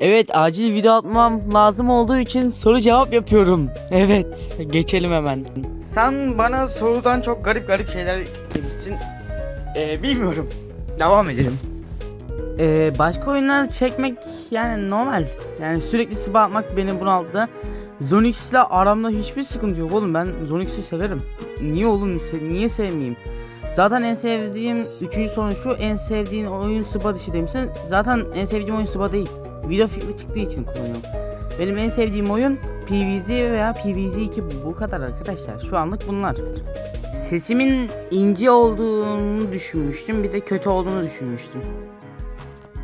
Evet acil video atmam lazım olduğu için soru cevap yapıyorum. Evet geçelim hemen. Sen bana sorudan çok garip garip şeyler demişsin. Ee, bilmiyorum. Devam edelim. Ee, başka oyunlar çekmek yani normal. Yani sürekli sıba atmak beni bunalttı. Zonix'le aramda hiçbir sıkıntı yok oğlum. Ben Zonix'i severim. Niye oğlum? Niye sevmeyeyim? Zaten en sevdiğim üçüncü sorun şu en sevdiğin oyun Sıba dışı demişsin. Zaten en sevdiğim oyun Sıba değil. Video fikri çıktığı için kullanıyorum. Benim en sevdiğim oyun PvZ veya PvZ 2 bu kadar arkadaşlar. Şu anlık bunlar. Sesimin ince olduğunu düşünmüştüm. Bir de kötü olduğunu düşünmüştüm.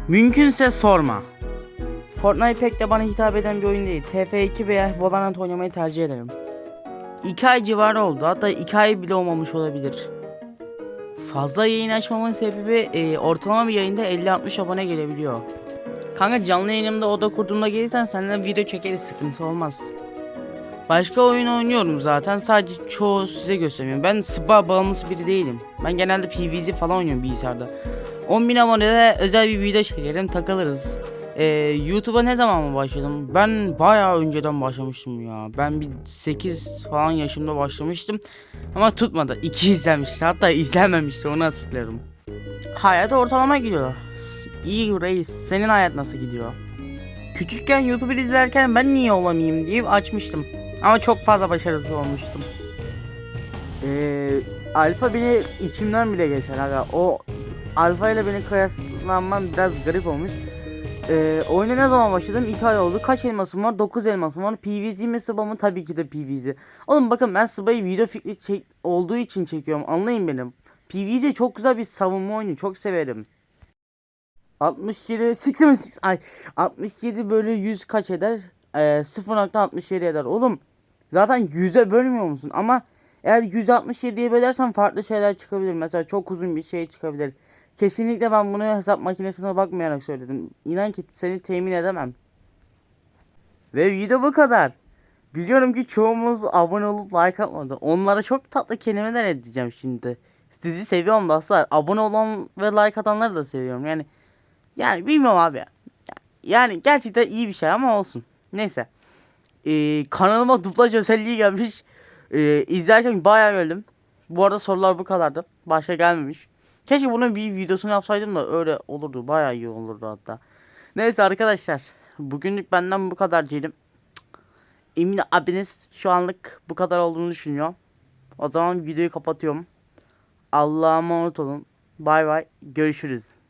Mümkünse sorma. Fortnite pek de bana hitap eden bir oyun değil. TF2 veya Valorant oynamayı tercih ederim. 2 ay civarı oldu. Hatta 2 ay bile olmamış olabilir. Fazla yayın açmamın sebebi e, ortalama bir yayında 50-60 abone gelebiliyor. Kanka canlı yayınımda oda kurduğumda gelirsen seninle video çekeriz sıkıntı olmaz. Başka oyun oynuyorum zaten sadece çoğu size göstermiyorum. Ben SPA bağımlısı biri değilim. Ben genelde PvZ falan oynuyorum bilgisayarda. 10.000 abonede özel bir video çekerim takılırız. Ee, YouTube'a ne zaman mı başladım? Ben bayağı önceden başlamıştım ya. Ben bir 8 falan yaşımda başlamıştım. Ama tutmadı. 2 izlenmişti. Hatta izlenmemişti onu hatırlıyorum. Hayat ortalama gidiyor. İyi reis. Senin hayat nasıl gidiyor? Küçükken YouTuber izlerken ben niye olamayayım diye açmıştım. Ama çok fazla başarısız olmuştum. Ee, alfa beni içimden bile geçer aga. O alfa ile beni kıyaslanmam biraz garip olmuş. Ee, oyuna ne zaman başladım? 2 ay oldu. Kaç elmasım var? 9 elmasım var. PvZ mi sıba mı? Tabii ki de PvZ. Oğlum bakın ben sıbayı video fikri çek olduğu için çekiyorum. Anlayın benim. PvZ çok güzel bir savunma oyunu. Çok severim. 67 66 ay 67 bölü 100 kaç eder? Ee, 0.67 eder. Oğlum zaten 100'e bölmüyor musun? Ama eğer 167'ye bölersen farklı şeyler çıkabilir. Mesela çok uzun bir şey çıkabilir. Kesinlikle ben bunu hesap makinesine bakmayarak söyledim. İnan ki seni temin edemem. Ve video bu kadar. Biliyorum ki çoğumuz abone olup like atmadı. Onlara çok tatlı kelimeler edeceğim şimdi. Sizi seviyorum dostlar. Abone olan ve like atanları da seviyorum. Yani yani bilmiyorum abi. Yani gerçekten iyi bir şey ama olsun. Neyse. Ee, kanalıma dublaj özelliği gelmiş. Ee, izlerken bayağı öldüm. Bu arada sorular bu kadardı. Başka gelmemiş. Keşke bunun bir videosunu yapsaydım da öyle olurdu. Bayağı iyi olurdu hatta. Neyse arkadaşlar. Bugünlük benden bu kadar diyelim. Emin abiniz şu anlık bu kadar olduğunu düşünüyor. O zaman videoyu kapatıyorum. Allah'a emanet olun. Bay bay. Görüşürüz.